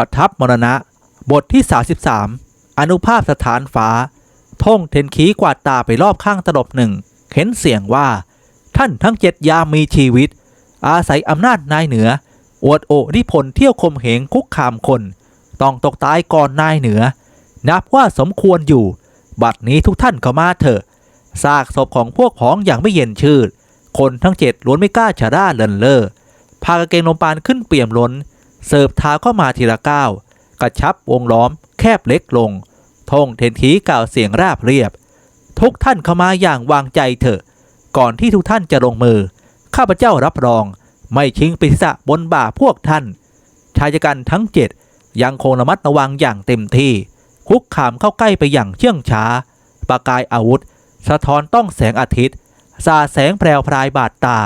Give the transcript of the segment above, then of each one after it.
ประทับมรณะ บทที่ 33 อนุภาพสถานฟ้า ท่งเทนขีกวาดตาไปรอบข้างตลบหนึ่งเห็นเสียงว่า ท่านทั้งเจ็ดยามมีชีวิต อาศัยอำนาจนายเหนือ อวดโอริพลเที่ยวคมเหงคุกคามคน ต้องตกตายก่อนนายเหนือ นับว่าสมควรอยู่ บัดนี้ทุกท่านเข้ามาเถอะซากศพของพวกพ้องอย่างไม่เย็นชืดคนทั้งเจ็ดล้วนไม่กล้าชะร่าเลินเล่อพากางเกงลมปานขึ้นเปี่ยมล้น เสิร์ฟเท้าเข้ามาทีละก้าวกระชับวงล้อมแคบเล็กลงทงเทนทีกล่าวเสียงราบเรียบ ทุกท่านเข้ามาอย่างวางใจเถอะ ก่อนที่ทุกท่านจะลงมือ ข้าพเจ้ารับรอง ไม่ชิงปิศะบนบ่าพวกท่าน ชายกันทั้งเจ็ดยังคงระมัดระวังอย่างเต็มที่ คุกขามเข้าใกล้ไปอย่างเชื่องช้า ประกายอาวุธ สะท้อนต้องแสงอาทิตย์ สาแสงแพรวพรายบาดตา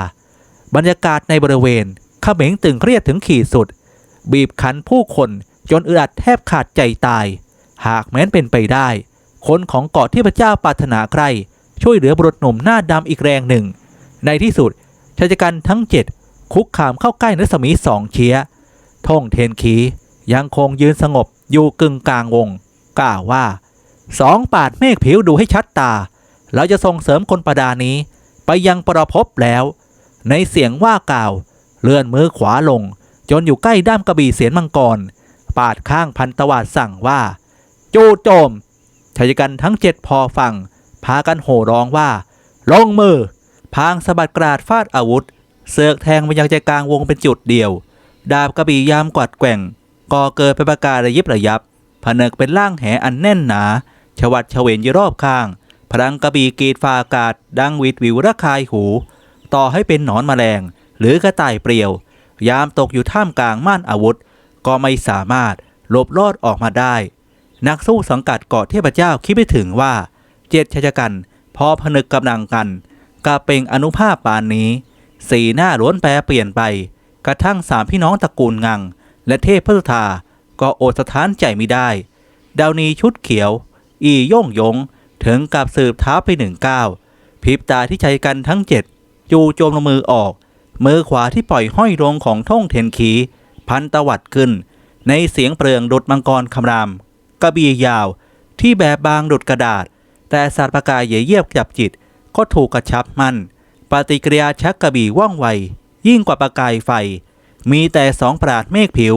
บรรยากาศในบริเวณเขม็งตึงเครียดถึงขีดสุด บีบคั้นผู้คนจนอึดอัดแทบขาดใจตาย หากแม้นเป็นไปได้ คนของเกาะที่พระเจ้าปรารถนาใคร ช่วยเหลือบุรุษหนุ่มหน้าดำอีกแรงหนึ่ง ในที่สุดชายกันทั้งเจ็ดคุกขามเข้าใกล้รัศมีสองเชียท่งเทนขียังคงยืนสงบอยู่กึ่งกลางวง กล่าวว่าสองปาดเมฆผิวดูให้ชัดตา เราจะส่งเสริมคนประดานี้ ไปยังประพบแล้ว ในเสียงว่ากล่าว เลื่อนมือขวาลง จนอยู่ใกล้ด้ามกระบี่เสียนมังกร ปาดข้างพันตวาดสั่งว่าจูโจมชายกันทั้งเจ็ดพอฟัง พากันโห่ร้องว่า ลงมือ พางสะบัดกราดฟาดอาวุธ เสือกแทงไปยังใจกลางวงเป็นจุดเดียว ดาบกระบี่ยามกวัดแกว่งก่อเกิดเป็นประกายระยิบระยับผนึกเป็นร่างแหอันแน่นหนา ชวัดเฉวนยู่รอบข้าง พลังกระบี่กรีดฟ้าอากาศ ดังวิดวิวระคายหู ต่อให้เป็นหนอนแมลง หรือกระต่ายเปลี่ยว ยามตกอยู่ท่ามกลางม่านอาวุธ ก็ไม่สามารถหลบรอดออกมาได้ นักสู้สังกัดเกาะเทพเจ้าคิดไม่ถึงว่าเจ็ดชายกันพอผนึกกำลังกันกับเป็นอนุภาพปานนี้ สีหน้าล้วนแปรเปลี่ยนไป กระทั่งสามพี่น้องตระกูลงัง และเทพพระสุธาก็อดสถานใจไม่ได้ ดาวนีชุดเขียว อีโย่งยง ถึงกับสืบเท้าไปหนึ่งก้าวพริบตาที่ใจกันทั้งเจ็ดจูโจมลงมือออก มือขวาที่ปล่อยห้อยลงของท่งเทนขีพันตวัดขึ้น ในเสียงเปลืองดุดมังกรคำราม กระบี่ยาวที่แบบบางดุดกระดาษ แต่สัตว์ประกายเยเยียบจับจิต ก็ถูกกระชับมันปฏิกิริยาชักกระบี่ว่องไว ยิ่งกว่าประกายไฟ มีแต่สองปราดเมฆผิว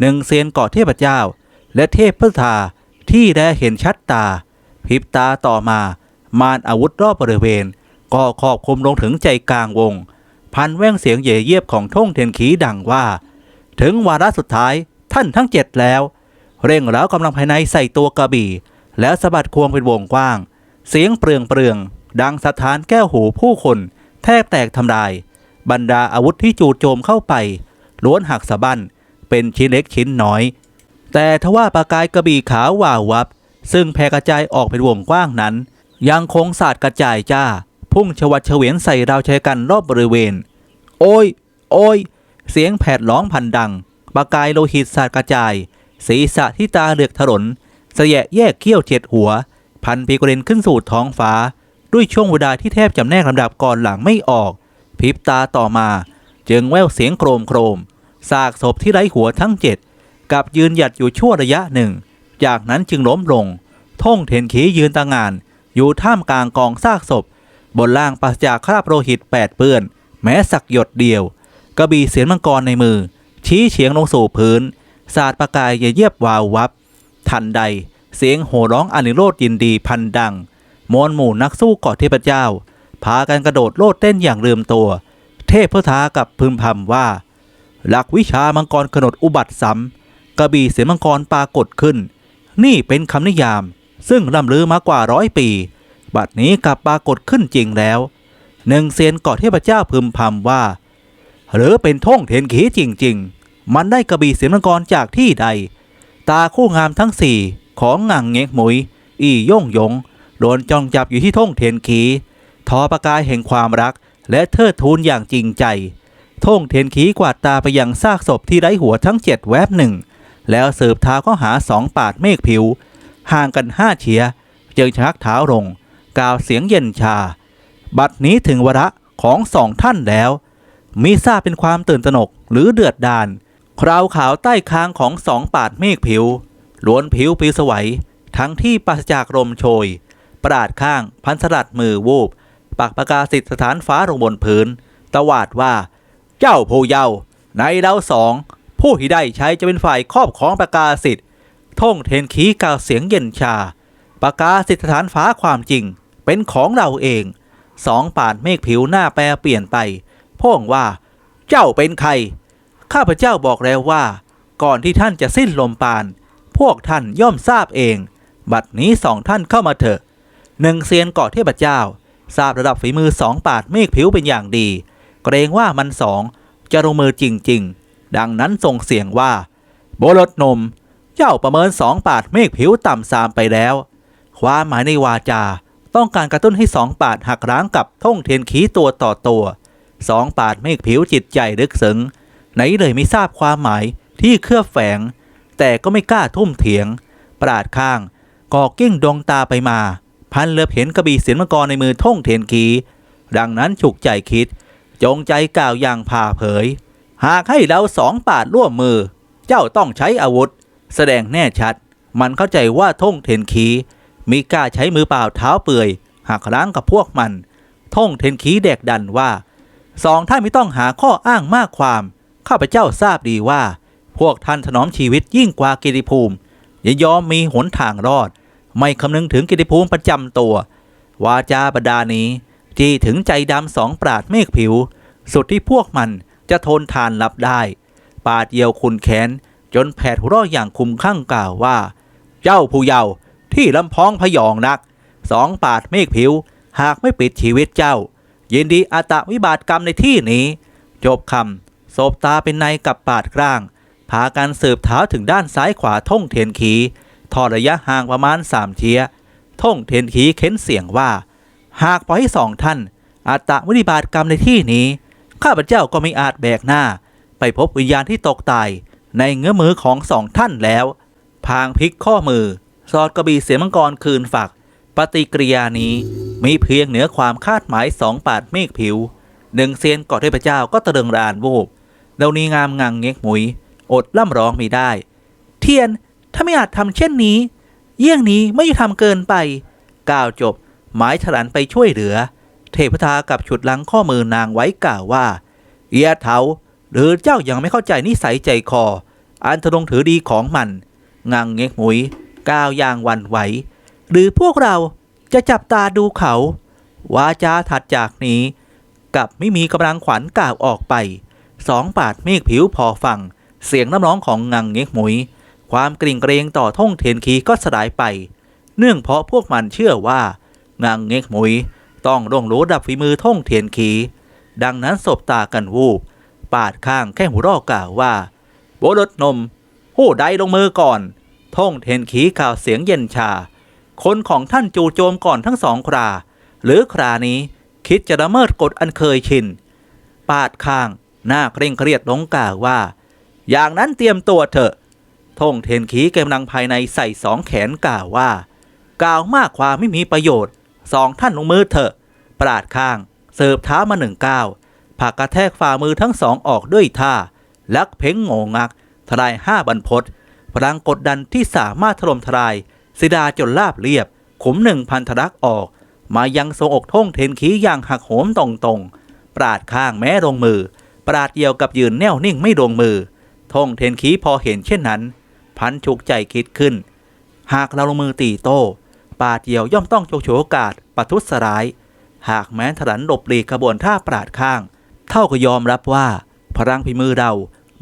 หนึ่งเซียนเกาะเทพเจ้า และเทพพุทธาที่ได้เห็นชัดตาพริบตาต่อมา มารอาวุธรอบบริเวณ ก็ครอบคุมลงถึงใจกลางวง พันแว่งเสียงเหยเยียบของท่งเทียนขีดังว่า ถึงวาระสุดท้ายท่านทั้งเจ็ดแล้ว เร่งแล้วกำลังภายในใส่ตัวกระบี่ แล้วสะบัดควงเป็นวงกว้าง เสียงเปลืองเปลือง ดังสะท้านแก้วหูผู้คน แทบแตกทำลาย บรรดาอาวุธที่จู่โจมเข้าไป ล้วนหักสะบั้นเป็นชิ้นเล็กชิ้นน้อย แต่ทว่าประกายกระบี่ขาวว่าวับ ซึ่งแผ่กระจายออกเป็นวงกว้างนั้น ยังคงสาดกระจายจ้า พุ่งชวัดเฉวียนใส่ราวชายกันรอบบริเวณ โอ้ย โอ้ย เสียงแผดร้องพันดัง ประกายโลหิตสาดกระจาย ศีรษะที่ตาเหลือกถลนเสยะแยกเขี้ยวเฉียดหัว พันปีกเรนขึ้นสู่ท้องฟ้า ด้วยช่วงเวลาที่แทบจำแนกลำดับก่อนหลังไม่ออกพริบตาต่อมา จึงแววเสียงโครมโครมซากศพที่ไร้หัวทั้งเจ็ดกับยืนหยัดอยู่ชั่วระยะหนึ่ง จากนั้นจึงล้มลง ท่งเทนขียืนตางาน อยู่ท่ามกลางกองซากศพ บนล่างปราศจากคราบโลหิตแปดเปื้อน แม้สักหยดเดียว กระบี่เสียนมังกรในมือ ชี้เฉียงลงสู่พื้นสาดประกายเยียบวาววับ ทันใดเสียงโห่ร้องอนิโรธยินดีพันดัง มวลหมู่นักสู้กาะเทพเจ้า พากันกระโดดโลดเต้นอย่างลืมตัว เทพพุทธากับพึมพำว่า หลักวิชามังกรขนดอุบัติซ้ำกระบี่เสียงมังกรปรากฏขึ้น นี่เป็นคำนิยาม ซึ่งล่ำลือมากว่าร้อยปี บัดนี้กลับปรากฏขึ้นจริงแล้ว หนึ่งเซียนกาะเทพเจ้าพึมพำว่า หรือเป็นท่งเทนขีจริง ๆ มันได้กระบี่เสียงมังกรจากที่ใด ตาคู่งามทั้งสี่ของงังเงกหมุย อีย่งยงโดนจ้องจับอยู่ที่ท่งเทียนขีทอประกายแห่งความรัก และเทิดทูนอย่างจริงใจท่งเทียนขีกวาดตาไปยังซากศพที่ไร้หัวทั้งเจ็ดแวบหนึ่ง แล้วสืบเท้าก็หาสองปาดเมฆผิว ห่างกันห้าเฉีย จึงชักเท้าลง กล่าวเสียงเย็นชา บัดนี้ถึงวระของสองท่านแล้ว มิทราบเป็นความตื่นตระหนกหรือเดือดดานคราวขาวใต้คางของสองปาดเมฆผิวล้วนผิวปิวสวัย ทั้งที่ปราศจากลมโชย ปราดข้างพันสลัดมือวูบ ปักประกาศสิทสถานฟ้าลงบนพื้น ตวาดว่า เจ้าผู้เยาว์ในเราสอง ผู้ที่ได้ใช้จะเป็นฝ่ายครอบของประกาศสิทธิ์ท่งเทนขีกล่าวเสียงเย็นชา ประกาศสิทสถานฟ้าความจริง เป็นของเราเอง สองปาดเมฆผิวหน้าแปรเปลี่ยนไปพ่งว่า เจ้าเป็นใคร ข้าพเจ้าบอกแล้วว่า ก่อนที่ท่านจะสิ้นลมปาณพวกท่านย่อมทราบเอง บัดนี้สองท่านเข้ามาเถอะหนึ่งเซียนเกาะเทพเจ้า ทราบระดับฝีมือสองปาดเมฆผิวเป็นอย่างดี เกรงว่ามันสองจะลงมือจริง ๆ ดังนั้นส่งเสียงว่าโบรถนม เจ้าประเมินสองปาดเมฆผิวต่ำสามไปแล้ว ความหมายในวาจา ต้องการกระตุ้นให้สองปาดหักร้างกับท่งเทียนขีตัวต่อตัวสองปาดเมฆผิวจิตใจลึกซึ้งไหนเลยไม่ทราบความหมายที่เคลือบแฝง แต่ก็ไม่กล้าทุ่มเถียง ปราดข้างกอกิ้งดวงตาไปมา พันเลือบเห็นกระบี่เสียนมังกรในมือท่งเทียนขีดังนั้นฉุกใจคิด จงใจกล่าวอย่างผ่าเผย หากให้เราสองปาดร่วมมือ เจ้าต้องใช้อาวุธ แสดงแน่ชัด มันเข้าใจว่าท่งเทนขี มีกล้าใช้มือเปล่าเท้าเปื่อยหักล้างกับพวกมัน ท่งเทนขีเด็กดันว่าสองท่านไม่ต้องหาข้ออ้างมากความ ข้าพเจ้าทราบดีว่า พวกท่านถนอมชีวิตยิ่งกว่ากิติภูมิยินยอมมีหนทางรอด ไม่คำนึงถึงกิติภูมิประจำตัว วาจาบรรดานี้ที่ถึงใจดำสองปราดเมฆผิว สุดที่พวกมันจะทนทานรับได้ ปาดเยียวคุณแขน จนแผดหัวเร้ออย่างคุมข้างกล่าวว่า เจ้าผู้เยาว์ ที่ลำพองพยองนัก สองปาดเมฆผิว หากไม่ปิดชีวิตเจ้า ยินดีอาตะวิบาตกรรมในที่นี้ จบคำศบตาเป็นในกับปาดกลาง พากันสืบเท้าถึงด้านซ้ายขวาท่งเทียนขีทอดระยะห่างประมาณสามเทียท่งเทียนขีเค้นเสียงว่า หากปล่อยให้สองท่าน อาตะวินิบาตกรรมในที่นี้ ข้าพเจ้าก็ไม่อาจแบกหน้า ไปพบวิญญาณที่ตกตายในเงื้อมือของสองท่านแล้ว พางพลิกข้อมือ สอดกระบี่เสียมังกรคืนฝัก ปฏิกิริยานี้มีเพียงเหนือความคาดหมายสองปาดเมฆผิว หนึ่งเซียนกอดเทพเจ้าก็ตะเริงรานวูบเดานีงามงังเง็กหมุย อดล่ำร้องไม่ได้ เทียนถ้าไม่อาจทำเช่นนี้ เยี่ยงนี้ไม่ยุติธรรมเกินไปกล่าวจบ หมายฉลันไปช่วยเหลือ เทพทากับฉุดลังข้อมือนางไว้กล่าวว่าเอียเถาหรือเจ้ายังไม่เข้าใจนิสัยใจคอ อันทนงถือดีของมันงังเง็กหมุย ก้าวอย่างหวันไหว หรือพวกเราจะจับตาดูเขา วาจาถัดจากนี้กับไม่มีกำลังขวัญกล่าวออกไป สองปาดเมฆผิวพอฟัง เสียงน้ำร้องของงังเง็กหมุย ความกริ่งเกรงต่อท่งเทียนคีก็สลายไป เนื่องเพราะพวกมันเชื่อว่างางเง็กหมุย ต้องร่วงรู้ดับฝีมือท่งเทียนขีดังนั้นสบตากันวูบ ปาดข้างแค่หูรอกล่าวว่าโบรถนม ผู้ใดลงมือก่อน ท่งเทนขีกล่าวเสียงเย็นชา คนของท่านจู่โจมก่อนทั้งสองครา หรือครานี้คิดจะละเมิดกฎอันเคยชิน ปาดข้าง หน้าเคร่งเครียดลงกล่าวว่า อย่างนั้นเตรียมตัวเถอะท่งเทนขีกำลังภายในใส่สองแขนกล่าวว่า กล่าวมากความไม่มีประโยชน์สองท่านลงมือเถอะ ปราดข้างเสิร์ฟเท้ามาหนึ่งก้าวผักกระแทกฝ่ามือทั้งสองออกด้วยท่า ลักเพ่งโงงักทลายห้าบรรพศ พลังกดดันที่สามารถถล่มทลายสิดาจนลาบเรียบ ขุมหนึ่งพันธรักออก มายังทรงอกท่งเทนขีอย่างหักโหมตรงๆปราดข้างแม้ลงมือ ปราดเดียวกับยืนแน่วนิ่งไม่ลงมือท่งเทนขีพอเห็นเช่นนั้น พันฉุกใจคิดขึ้น หากเราลงมือตีโต้ปาดเดียวย่อมต้องโชว์โฉกาสปะทุษร้าย หากแม้ถลันหลบหลีกขบวนท่าปราดข้าง เท่าก็ยอมรับว่า พลังพิมือเรา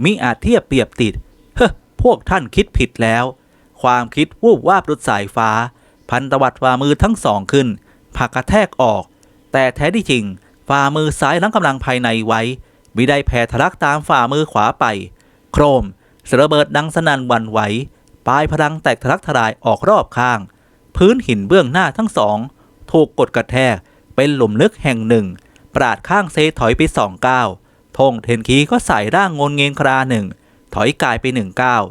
มิอาจเทียบเปรียบติด พวกท่านคิดผิดแล้ว ความคิดวูบวาบดุดสายฟ้า พันตวัดฝ่ามือทั้งสองขึ้นผักกระแทกออก แต่แท้ที่จริง ฝ่ามือซ้ายลังกำลังภายในไว้มิได้แผ่ทะลักตามฝ่ามือขวาไป โครมสระเบิดดังสนั่นหวันไหวปลายพลังแตกทะลักทลายออกรอบข้าง พื้นหินเบื้องหน้าทั้งสอง ถูกกดกระแทกเป็นหลุมลึกแห่งหนึ่ง ปราดข้างเซถอยไปสองก้าวธงเทนคีก็ใส่ร่างงนเงินคราหนึ่ง ถอยกายไปหนึ่งก้าว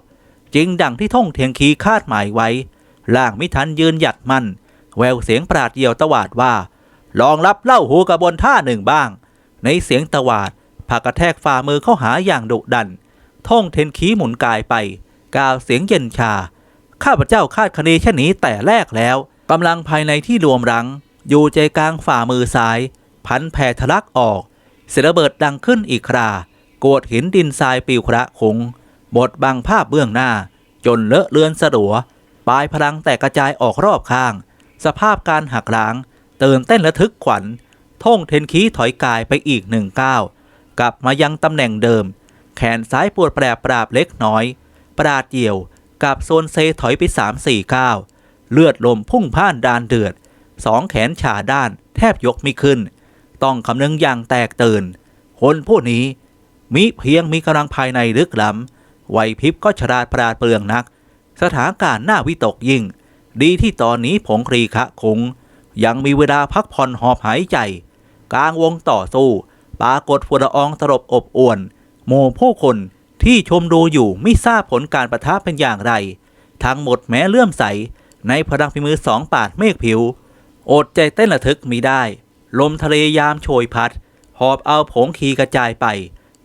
จริงดังที่ท่งเทียนคีคาดหมายไว้ ล่างมิทันยืนหยัดมั่นแววเสียงปราดเดียวตวาดว่า ลองรับเล่าหูกระบนท่าหนึ่งบ้าง ในเสียงตวาดผากกระแทกฝ่ามือเข้าหาอย่างดุดัน ท่องเทนขีหมุนกายไป กาวเสียงเย็นชา ข้าพเจ้าคาดคะเนเช่นนี้แต่แรกแล้วกำลังภายในที่รวมรัง อยู่ใจกลางฝ่ามือซ้าย พันแผ่ทะลักออก เสียระเบิดดังขึ้นอีกครา โกดหินดินทรายปิวคระคงบดบังภาพเบื้องหน้า จนเลอะเลือนสะดัวปลายพลังแตกกระจายออกรอบข้าง สภาพการหักล้างตื่นเต้นระทึกขวัญท่งเทนคีถอยกายไปอีกหนึ่งก้าวกลับมายังตำแหน่งเดิม แขนซ้ายปวดแปรปราบเล็กน้อย ปราดเดี่ยวกับโซนเซถอยไปสามสี่ก้าวเลือดลมพุ่งพ่านดานเดือดสองแขนฉาด้านแทบยกไม่ขึ้น ต้องคำนึงอย่างแตกตื่นคนผู้นี้ มิเพียงมีกำลังภายในลึกล้ำไหวพริบก็ฉลาดปราดเปลืองนัก สถานการณ์น่าวิตกยิ่ง ดีที่ตอนนี้ผงครีคะคง ยังมีเวลาพักผ่อนหอบหายใจ กลางวงต่อสู้ ปรากฏฝุ่นละอองตลบอบอวนหมู่ผู้คนที่ชมดูอยู่ไม่ทราบผลการประทะเป็นอย่างไร ทั้งหมดแม้เลื่อมใส ในพลังฝีมือสองปาดเมฆผิว อดใจเต้นระทึกมีได้ ลมทะเลยามโชยพัด หอบเอาผงขีกระจายไป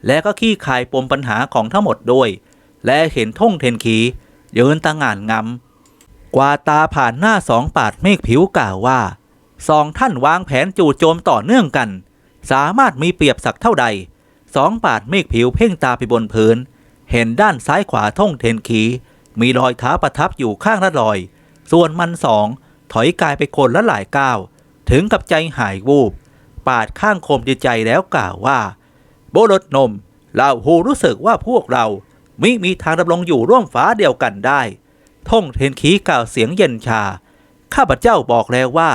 และก็ขี้คายปมปัญหาของทั้งหมดด้วย และเห็นท่งเทนขีเยืนตางานงำกว่าตาผ่านหน้าสองปาดเมฆผิวกล่าวว่าสองท่านวางแผนจู่โจมต่อเนื่องกัน สามารถมีเปรียบสักเท่าใดสองปาดเมฆผิวเพ่งตาไปบนพื้น เห็นด้านซ้ายขวาท่งเทนขีมีรอยเท้าประทับอยู่ข้างละรอย ส่วนมันสองถอยกายไปคนละหลายก้าว ถึงกับใจหายวูบ ปาดข้างคมจิตใจแล้วกล่าวว่า บรถนมเราหูรู้สึกว่าพวกเรามิมีทางดำรงอยู่ร่วมฟ้าเดียวกันได้ท่งเทนขีกล่าวเสียงเย็นชา ข้าพเจ้าบอกแล้วว่า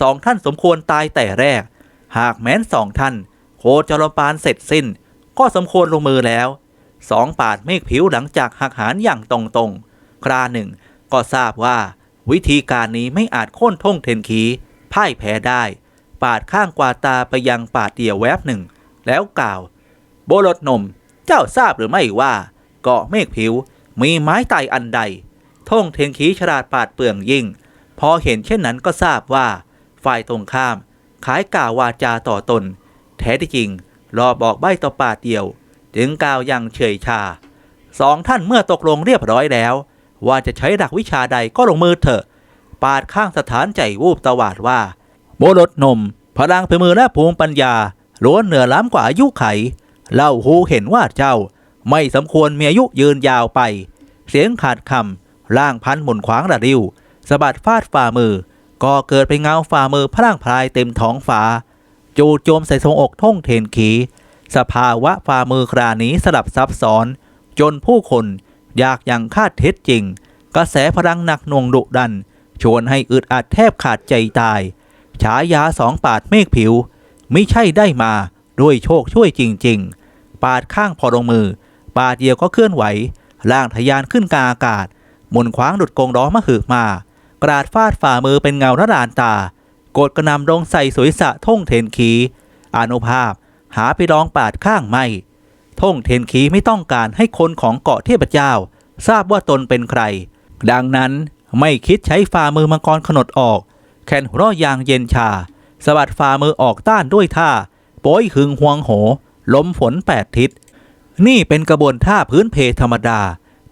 สองท่านสมควรตายแต่แรก หากแม้นสองท่าน โคจรปานเสร็จสิ้น ก็สมควรลงมือแล้วสองปาดเมฆผิวหลังจากหักหานอย่างตรงๆ คราหนึ่งก็ทราบว่า วิธีการนี้ไม่อาจโค่นท่งเทนขีพ่ายแพ้ได้ ปาดข้างกวาดตาไปยังปาดเดียวแวบหนึ่ง แล้วกล่าว โบรถนม เจ้าทราบหรือไม่ว่า เกาะเมฆผิวมีไม้ไต่อันใดท่งเทนขีฉลาดปาดเปลืองยิ่ง พอเห็นเช่นนั้นก็ทราบว่า ฝ่ายตรงข้าม ขายกล่าววาจาต่อตน แท้ที่จริงรอบอกใบต่อปาดเดียวจึงกล่าวอย่างเฉยชา สองท่านเมื่อตกลงเรียบร้อยแล้ว ว่าจะใช้หลักวิชาใดก็ลงมือเถอะ ปาดข้างสถานใจวูบตวาดว่า โบรถนม พลังเพมือและภูมิปัญญา ล้วนเหนือล้ำกว่าอายุไข เล่าหูเห็นว่าเจ้า ไม่สมควรมีอายุยืนยาวไป เสียงขาดคำร่างพันหมุนขวางระดิวสะบัดฟาดฝ่ามือ ก็เกิดเป็นเงาฝ่ามือพร่างพลายเต็มท้องฟ้า จูโจมใส่ทรงอกท่งเทนขี สภาวะฝ่ามือครานี้สลับซับซ้อน จนผู้คนอยากอย่างคาดเท็จจริง กระแสพลังหนักหน่วงดุดัน ชวนให้อึดอัดแทบขาดใจตาย ฉายาสองปาดเมฆผิว ไม่ใช่ได้มาด้วยโชคช่วยจริง ๆ ปาดข้างพอลงมือ ปาดเดียวก็เคลื่อนไหว ล่างทะยานขึ้นกลางอากาศ หมุนขวางดุดกงล้อมะหืกมา กราดฟาดฝ่ามือเป็นเงาระดานตา กดกระนำลงใส่สวยสะท่งเทนขีอนุภาพหาไปลองปาดข้างไม่ ท่งเทนขีไม่ต้องการให้คนของเกาะเทพเจ้า ทราบว่าตนเป็นใคร ดังนั้นไม่คิดใช้ฝ่ามือมังกรขนดออกแขนหัวเราะยางเย็นชา สะบัดฝ่ามือออกต้านด้วยท่าโป้ยหึงหวงโห ล้มฝนแปดทิศ นี่เป็นกระบวนท่าพื้นเพธรรมดา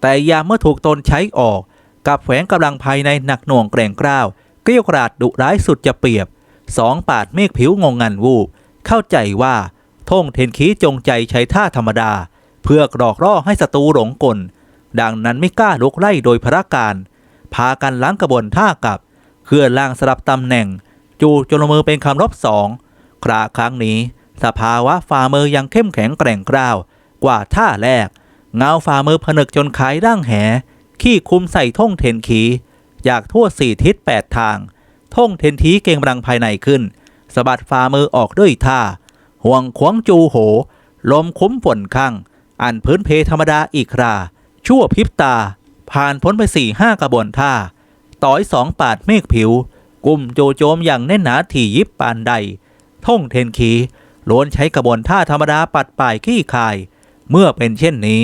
แต่ยามเมื่อถูกตนใช้ออก กับแฝงกำลังภายในหนักหน่วงแกร่งกล้าวเกลี้ยวกราดดุร้ายสุดจะเปรียบ สองปาดเมฆผิวงงงันวูบเข้าใจว่าท่งเทนขีจงใจใช้ท่าธรรมดา เพื่อกรอกล่อให้ศัตรูหลงกล ดังนั้นไม่กล้าลุกไล่โดยพระการ พากันล้างกระบวนท่ากับ เคลื่อนล่างสลับตำแหน่ง จูจนลงมือเป็นคำรบสองคราครั้งนี้ สภาวะฝ่ามือยังเข้มแข็งแกร่งกร้าว กว่าท่าแรก เงาฝ่ามือผนึกจนขายร่างแห ขี้คุมใส่ท่งเทนขีอยากทั่วสี่ทิศแปดทางท่งเทนทีเก่งกำลังภายในขึ้นสะบัดฝ่ามือออกด้วยท่า ห่วงขวงจูโห ลมคุ้มฝนข้างอันพื้นเพธรรมดาอีกคราชั่วพริบตา ผ่านพ้นไปสี่ห้ากระบวนท่า ต่อยสองปาดเมฆผิว กลุ่มโจโจมอย่างแน่นหนาถี่ยิบปานใด ท่งเทนขีล้วนใช้กระบวนท่าธรรมดาปัดป่ายขี้คาย เมื่อเป็นเช่นนี้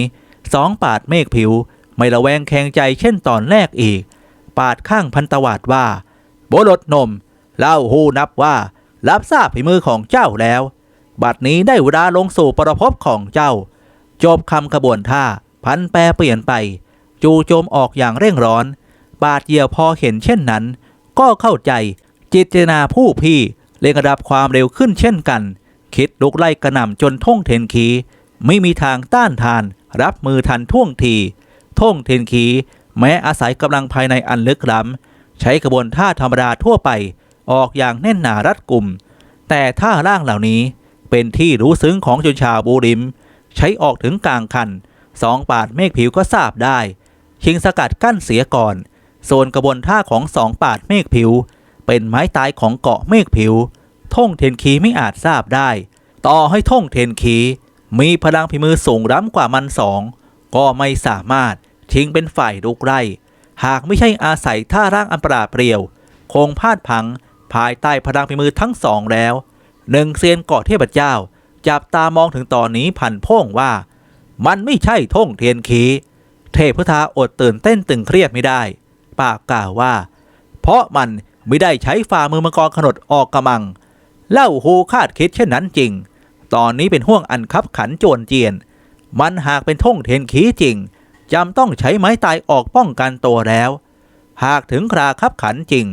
สองปาดเมฆผิว ไม่ระแวงแข็งใจเช่นตอนแรกอีก ปาดข้างพันตวาดว่าโบรถนม เล่าหูนับว่ารับทราบฝีมือของเจ้าแล้ว บัดนี้ได้เวลาลงสู่ประพบของเจ้า จบคำขบวนท่า พันแปรเปลี่ยนไป จูโจมออกอย่างเร่งร้อน บาดเหยี่ยวพอเห็นเช่นนั้น ก็เข้าใจจิตนาผู้พี่เร่งระดับความเร็วขึ้นเช่นกัน คิดลุกไล่กระหน่ำจนท่งเทนคี ไม่มีทางต้านทาน รับมือทันท่วงทีท่งเทนคี แม้อาศัยกำลังภายในอันลึกล้ำใช้กระบวนท่าธรรมดาทั่วไป ออกอย่างแน่นหนารัดกุมแต่ท่าร่างเหล่านี้เป็นที่รู้ซึ้งของชนชาวบูริม ใช้ออกถึงกลางคันสองปาดเมฆผิวก็ทราบได้ ชิงสกัดกั้นเสียก่อน ส่วนกระบวนท่าของสองปาดเมฆผิว เป็นไม้ตายของเกาะเมฆผิว ท่งเทนคีไม่อาจทราบได้ ต่อให้ท่งเทนคี มีพลังพิมือสูงล้ำกว่ามันสอง ก็ไม่สามารถทิ้งเป็นฝ่ายลุกไล่หากไม่ใช่อาศัยท่าร่างอันปราดเปรียว คงพลาดพัง ภายใต้พลังพิมือทั้งสองแล้วหนึ่งเซียนเกาะเทพเจ้า จับตามองถึงตอนนี้พันพ่งว่า มันไม่ใช่ท่งเทียนขีเทพพุทธาอดตื่นเต้นตึงเครียดไม่ได้ ปากกล่าวว่า เพราะมันไม่ได้ใช้ฝ่ามือมังกรขนดออกกำลัง เล่าโฮคาดคิดเช่นนั้นจริง ตอนนี้เป็นห่วงอันคับขันโจนเจียน มันหากเป็นท่งเทนขีจริงจำต้องใช้ไม้ตายออกป้องกันตัวแล้ว หากถึงคราคับขันจริง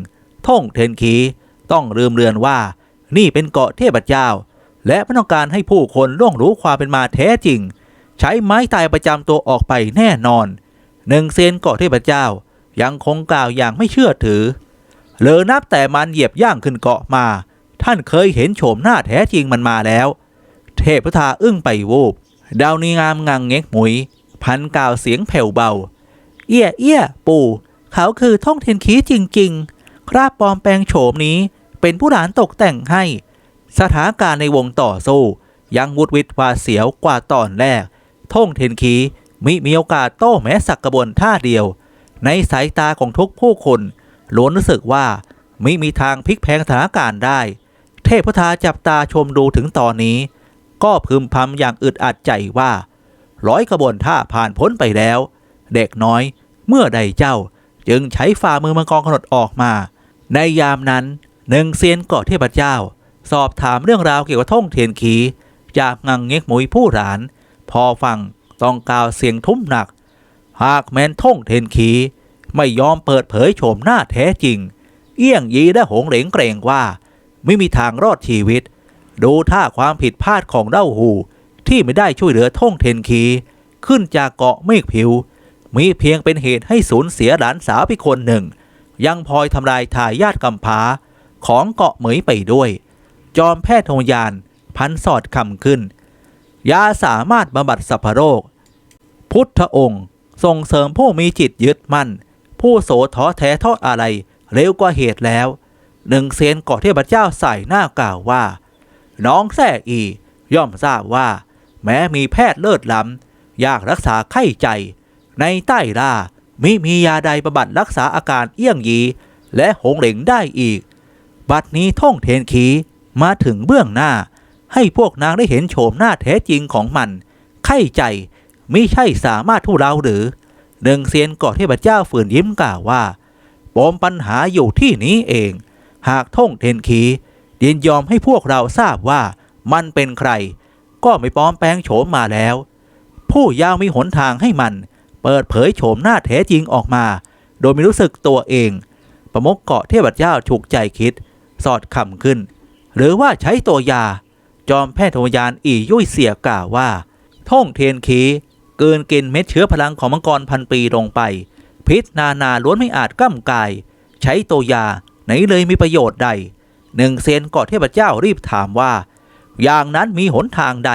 ท่งเทนขีต้องลืมเรือนว่า นี่เป็นเกาะเทพเจ้า และไม่ต้องการให้ผู้คนล่วงรู้ความเป็นมาแท้จริง ใช้ไม้ตายประจำตัวออกไปแน่นอนหนึ่งเซนเกาะเทพเจ้า ยังคงกล่าวอย่างไม่เชื่อถือเลอนับแต่มันเหยียบย่างขึ้นเกาะมา ท่านเคยเห็นโฉมหน้าแท้จริงมันมาแล้ว เทพพทธาอึ้งไปวูบดาวนีงามงังเง็กหมุย พันกล่าวเสียงแผ่วเบา เอี้ยเอี้ยปู่ เขาคือท่องเทนคีจริงๆ คราบปลอมแปลงโฉมนี้เป็นผู้หลานตกแต่งให้ สถานการณ์ในวงต่อสู้ ยังวุดวิดวาเสียวกว่าตอนแรก ท่องเทนคีมิมีโอกาสโต้แม้สักกระบวนท่าเดียว ในสายตาของทุกผู้คนล้วนรู้สึกว่าไมิมีทางพลิกแพงสถานการณ์ได้ เทพพุทธาจับตาชมดูถึงตอนนี้ ก็พึมพำอย่างอึดอัดใจว่า ร้อยกระบวนท่าผ่านพ้นไปแล้ว เด็กน้อยเมื่อใดเจ้าจึงใช้ฝ่ามือมังกรขนดออกมา ในยามนั้นหนึ่งเซียนเกาะเทพเจ้า สอบถามเรื่องราวเกี่ยวกับท่องเทียนขีจากงังเง็กหมุยผู้หลาน พอฟังต้องกล่าวเสียงทุ้มหนัก หากแมนท่งเทนขีไม่ยอมเปิดเผยโฉมหน้าแท้จริง เอี้ยงยีและหงเหลงเกรงว่า ไม่มีทางรอดชีวิต ดูท่าความผิดพลาดของเล่าหู ที่ไม่ได้ช่วยเหลือท่งเทนคี ขึ้นจากเกาะเมฆผิว มีเพียงเป็นเหตุให้สูญเสียหลานสาวไปคนหนึ่ง ยังพลอยทำลายทายาทกำพาของเกาะเหมยไปด้วย จอมแพทย์ทงยานพันสอดคำขึ้น ยาสามารถบำบัดสัพพโรค พุทธองค์ ส่งเสริมผู้มีจิตยึดมั่น ผู้โสท้อแท้ทอดอะไร เร็วกว่าเหตุแล้ว หนึ่งเซียนเกาะเทพเจ้าใส่หน้ากล่าวว่า น้องแซ่อี ย่อมทราบว่า แม้มีแพทย์เลิศล้ำอยากรักษาไข้ใจ ในใต้ล่ามิมียาใดบำบัดรักษาอาการเอี้ยงยีและหงเหลงได้อีก บัดนี้ท่องเทนขีมาถึงเบื้องหน้า ให้พวกนางได้เห็นโฉมหน้าแท้จริงของมัน ไข้ใจ มิใช่สามารถทุเราหรือหนึ่งเซียนเกาะเทพเจ้าฝืนยิ้มกล่าวว่าปมปัญหาอยู่ที่นี้เอง หากท่องเทนขียินยอมให้พวกเราทราบว่ามันเป็นใคร ก็ไม่ปลอมแปลงโฉมมาแล้ว ผู้ยาวมีหนทางให้มัน เปิดเผยโฉมหน้าแท้จริงออกมา โดยไม่รู้สึกตัวเอง ประมกเกาะเทพเจ้าฉุกใจคิด สอดคำขึ้น หรือว่าใช้ตัวยา จอมแพทย์โทยานอียุ่ยเสียกล่าวว่า ท่องเทนคี เกินกินเม็ดเชื้อพลังของมังกรพันปีลงไป พิษนานาล้วนไม่อาจก้ำกาย ใช้ตัวยาไหนเลยมีประโยชน์ใดหนึ่งเซนกาะเทพเจ้ารีบถามว่า อย่างนั้นมีหนทางใด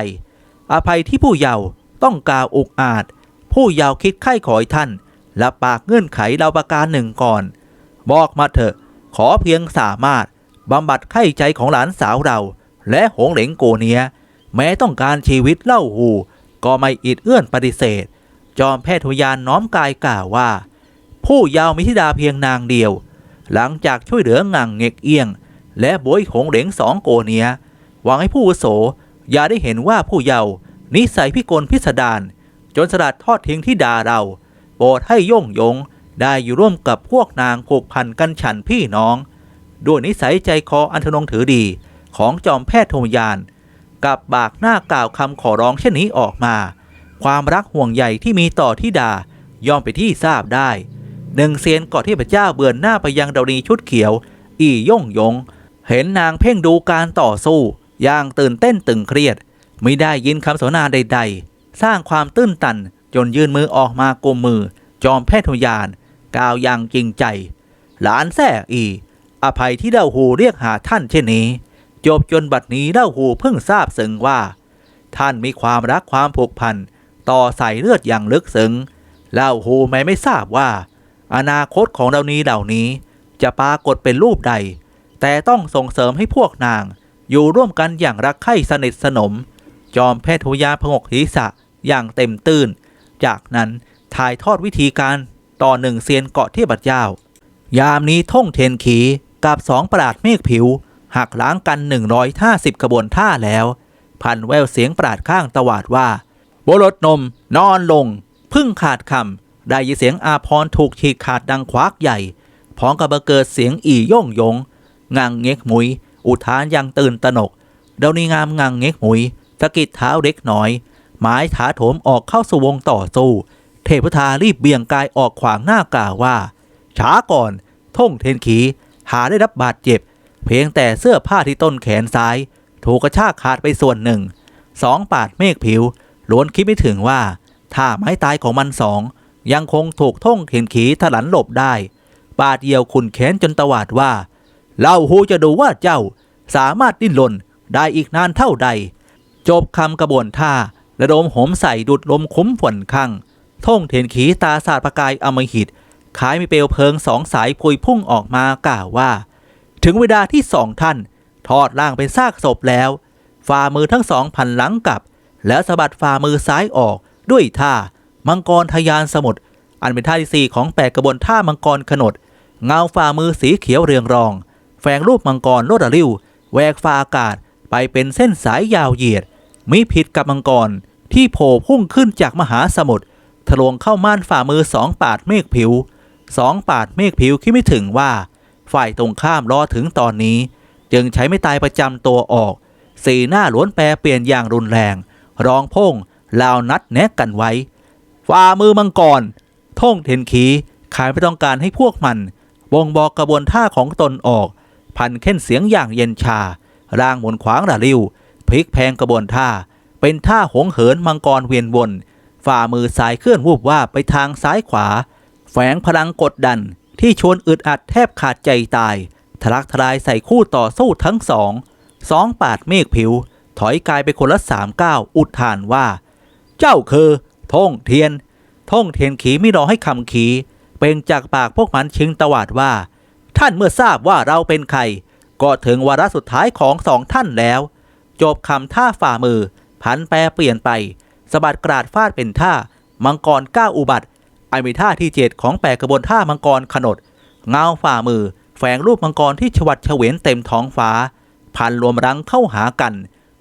อภัยที่ผู้เยาว์ต้องกล่าวอุกอาจ ผู้เยาว์คิดไข้ขอยท่านและปากเงื่อนไขเราประการหนึ่งก่อน บอกมาเถอะ ขอเพียงสามารถบำบัดไข้ใจของหลานสาวเรา และหงเหลงโกเนีย แม้ต้องการชีวิตเล่าหู ก็ไม่อิดเอื้อนปฏิเสธ จอมแพทย์ทยานน้อมกายกล่าวว่า ผู้เยาว์มิธิดาเพียงนางเดียว หลังจากช่วยเหลืองังเงกเอียง และบวยหงเหลงสองโกเนียหวังให้ผู้อาวุโสอย่าได้เห็นว่าผู้เยาว์นิสัยพิกลพิสดารจนสลัดทอดทิ้งที่ดาเรา โปรดให้ย่งยงได้อยู่ร่วมกับพวกนางผูกพันกันฉันพี่น้อง ด้วยนิสัยใจคออันทนงถือดีของจอมแพทย์โทมยาน กับบากหน้ากล่าวคำขอร้องเช่นนี้ออกมา ความรักห่วงใยที่มีต่อทิดาย่อมไปที่ทราบได้หนึ่งเซียนก่อนที่พระเจ้าเบือนหน้าไปยังดาวนีชุดเขียว อีย่งยง เห็นนางเพ่งดูการต่อสู้อย่างตื่นเต้นตึงเครียด ไม่ได้ยินคำสนนาใด ๆ สร้างความตื้นตันจนยื่นมือออกมากุมมือ จอมแพทย์ยานกล่าวอย่างจริงใจ หลานแท้อี อภัยที่เล่าหูเรียกหาท่านเช่นนี้ จบจนบัดนี้เล่าหูเพิ่งทราบซึ้งว่า ท่านมีความรักความผูกพันต่อสายเลือดอย่างลึกซึ้งเล่าหูแม้ไม่ทราบว่า อนาคตของเรานี้เหล่านี้จะปรากฏเป็นรูปใด แต่ต้องส่งเสริมให้พวกนาง อยู่ร่วมกันอย่างรักใคร่สนิทสนม จอมแพทย์ทุยาพงกศีรษะอย่างเต็มตื้นจากนั้นถ่ายทอดวิธีการต่อหนึ่งเซียนเกาะเทพเจ้า ยามนี้ท่งเทนขีกับสองประหลาดเมฆผิว หักล้างกัน 150กระบวนท่าแล้ว พันแววเสียงปราดข้างตวาดว่าบรถนม นอนลง พึ่งขาดคำได้ยินเสียงอาพรถูกฉีกขาดดังควักใหญ่พร้อมกับเกิดเสียงอีโย่งยงงังเง็กมุย อุทานยังตื่นตระหนกเดานีงามงังเง็กมุยสะกิดเท้าเล็กน้อยหมายถาโถมออกเข้าสู่วงต่อสู้เทพทารีบเบี่ยงกายออกขวางหน้ากล่าวว่า ช้าก่อนท่งเทนขีหาได้รับบาดเจ็บ เพียงแต่เสื้อผ้าที่ต้นแขนซ้าย ถูกกระชากขาดไปส่วนหนึ่ง สองปาดเมฆผิวล้วนคิดไม่ถึงว่า ถ้าไม้ตายของมันสอง ยังคงถูกท่งเทนขีถลันหลบได้ บาดเดียวขุนแขนจนตวาดว่า เล่าหูจะดูว่าเจ้าสามารถดิ้นรนได้อีกนานเท่าใด จบคำกระบวนท่าระดมโหมใส่ดุดลมคุ้มฝนข้างท่งเทนขีตาสาดประกายอมหิตขายมีเปลวเพลิงสองสายพุยพุ่งออกมากล่าวว่า ถึงเวลาที่สองท่าน ทอดร่างเป็นซากศพแล้ว ฝ่ามือทั้งสองพันหลังกลับ แล้วสะบัดฝ่ามือซ้ายออกด้วยท่า มังกรทะยานสมุทรอันเป็นท่าที่สี่ของแปดกระบวนท่ามังกรขนด เงาฝ่ามือสีเขียวเรืองรอง แฝงรูปมังกรโลดระลิ้วแหวกฟ้าอากาศไปเป็นเส้นสายยาวเหยียด มิผิดกับมังกรที่โผล่พุ่งขึ้นจากมหาสมุทรทะลวงเข้าม่านฝ่ามือสองปาดเมฆผิวสองปาดเมฆผิวคิดไม่ถึงว่า ฝ่ายตรงข้ามรอถึงตอนนี้ จึงใช้ไม่ตายประจำตัวออก สีหน้าล้วนแปรเปลี่ยนอย่างรุนแรงร้องพงลาวนัดแนะกันไว้ฝ่ามือมังกรท่งเทนขีขายไม่ต้องการให้พวกมันบ่งบอกกระบวนท่าของตนออก พันเค้นเสียงอย่างเย็นชาร่างหมุนขวางระริวพลิกแพงกระบวนท่า เป็นท่าหงเหินมังกรเวียนวนฝ่ามือซ้ายเคลื่อนวูบว่าไปทางซ้ายขวา แฝงพลังกดดัน ที่ชวนอึดอัดแทบขาดใจตายทะลักทลายใส่คู่ต่อสู้ทั้งสองสองปาดเมฆผิว ถอยกายไปคนละสามก้าวอุทานว่า เจ้าคือท่งเทียนท่งเทียนขีไม่รอให้คำขีเป็นจากปากพวกมันชิงตวาดว่า ท่านเมื่อทราบว่าเราเป็นใคร ก็ถึงวาระสุดท้ายของสองท่านแล้ว จบคำท่าฝ่ามือพันแปรเปลี่ยนไปสะบัดกราดฟาดเป็นท่า มังกรก้าวอุบัติ อันเป็นท่าที่เจ็ดของแปดกระบวนท่ามังกรขนด เงาฝ่ามือ แฝงรูปมังกรที่ฉวัดเฉวียนเต็มท้องฟ้า พันรวมรังเข้าหากัน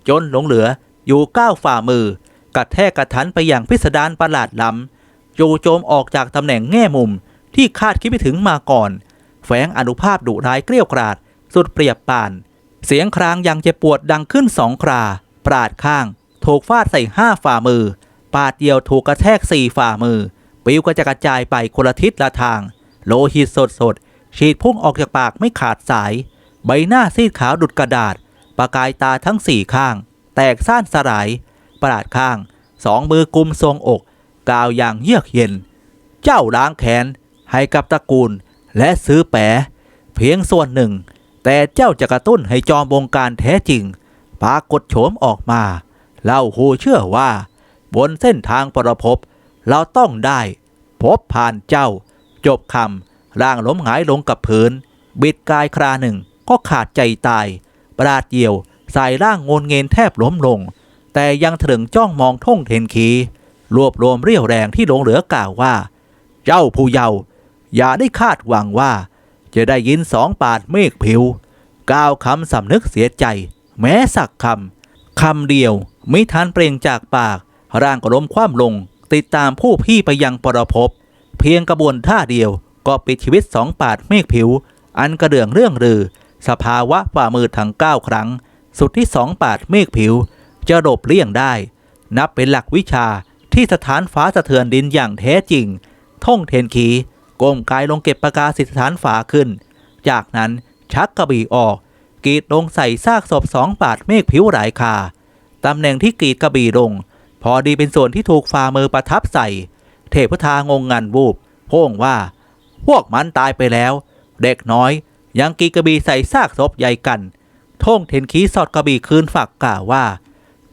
จนหลงเหลืออยู่ก้าวฝ่ามือกระแทกกระทันไปอย่างพิสดารประหลาดล้ำจู่โจมออกจากตำแหน่งแง่มุมที่คาดคิดไม่ถึงมาก่อน แฝงอนุภาพดุร้ายเกลี้ยกราด สุดเปรียบปาน เสียงครางยังเจ็บปวดดังขึ้นสองครา ปราดข้าง ถูกฟาดใส่ห้าฝ่ามือ ปาดเดียวถูกกระแทกสี่ฝ่ามือ ปิวกระจะกระจายไปคนละทิศละทาง โลหิตสดสดฉีดพุ่งออกจากปากไม่ขาดสาย ใบหน้าซีดขาวดุดกระดาษ ประกายตาทั้งสี่ข้าง แตกซ่านสลาย ประหลาดข้าง สองมือกุมทรงอก กล่าวอย่างเยือกเย็น เจ้าล้างแขนให้กับตระกูล และซื้อแปะเพียงส่วนหนึ่ง แต่เจ้าจะกระตุ้นให้จอมบงการแท้จริงปรากฏโฉมออกมา เล่าหูเชื่อว่า บนเส้นทางปรภพ เราต้องได้ พบผ่านเจ้า จบคำร่างล้มหงายลงกับพื้น บิดกายคราหนึ่งก็ขาดใจตาย ปราดเดียวใส่ร่างงนเงินแทบล้มลง แต่ยังถึงจ้องมองท่งเทนขีรวบรวมเรี่ยวแรงที่หลงเหลือกล่าวว่า เจ้าผู้เยาว์อย่าได้คาดหวังว่า จะได้ยินสองปาดเมฆผิวกล่าวคำสำนึกเสียใจ แม้สักคำคำเดียวไม่ทันเปล่งจากปาก ร่างก็ล้มคว่ำลง ติดตามผู้พี่ไปยังปรภพเพียงกระบวนท่าเดียวก็ปิดชีวิตสองปาดเมฆผิว อันกระเดื่องเรื่องลือ สภาวะฝ่ามือทั้งเก้าครั้ง สุดที่สองปาดเมฆผิว จะหลบเลี่ยงได้ นับเป็นหลักวิชาที่สถานฟ้าสะเทือนดินอย่างแท้จริง ท่งเทนขีก้มกายลงเก็บประกาศสิทธานฝาขึ้น จากนั้นชักกระบี่ออกกรีดลงใส่ซากศพสองปาดเมฆผิวหลายคาตำแหน่งที่กรีดกระบี่ลง พอดีเป็นส่วนที่ถูกฝ่ามือประทับใส่ เทพทางงงันวูบพ่งว่า พวกมันตายไปแล้ว เด็กน้อย ยังกีกระบี่ใส่ซากศพใหญ่กันท่งเทนขีสอดกระบี่คืนฝักกล่าวว่า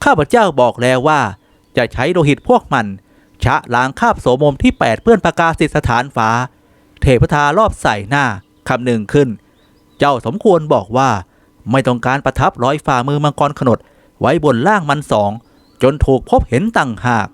ข้าพเจ้าบอกแล้วว่า จะใช้โลหิตพวกมัน ชะล้างคาบโสมมที่แปดเพื่อนประกาศสิทธิสถานฟ้า เทพทารอบใส่หน้าคำหนึ่งขึ้น เจ้าสมควรบอกว่า ไม่ต้องการประทับร้อยฝ่ามือมังกรขนดไว้บนล่างมันสอง จนถูกพบเห็นต่างหาก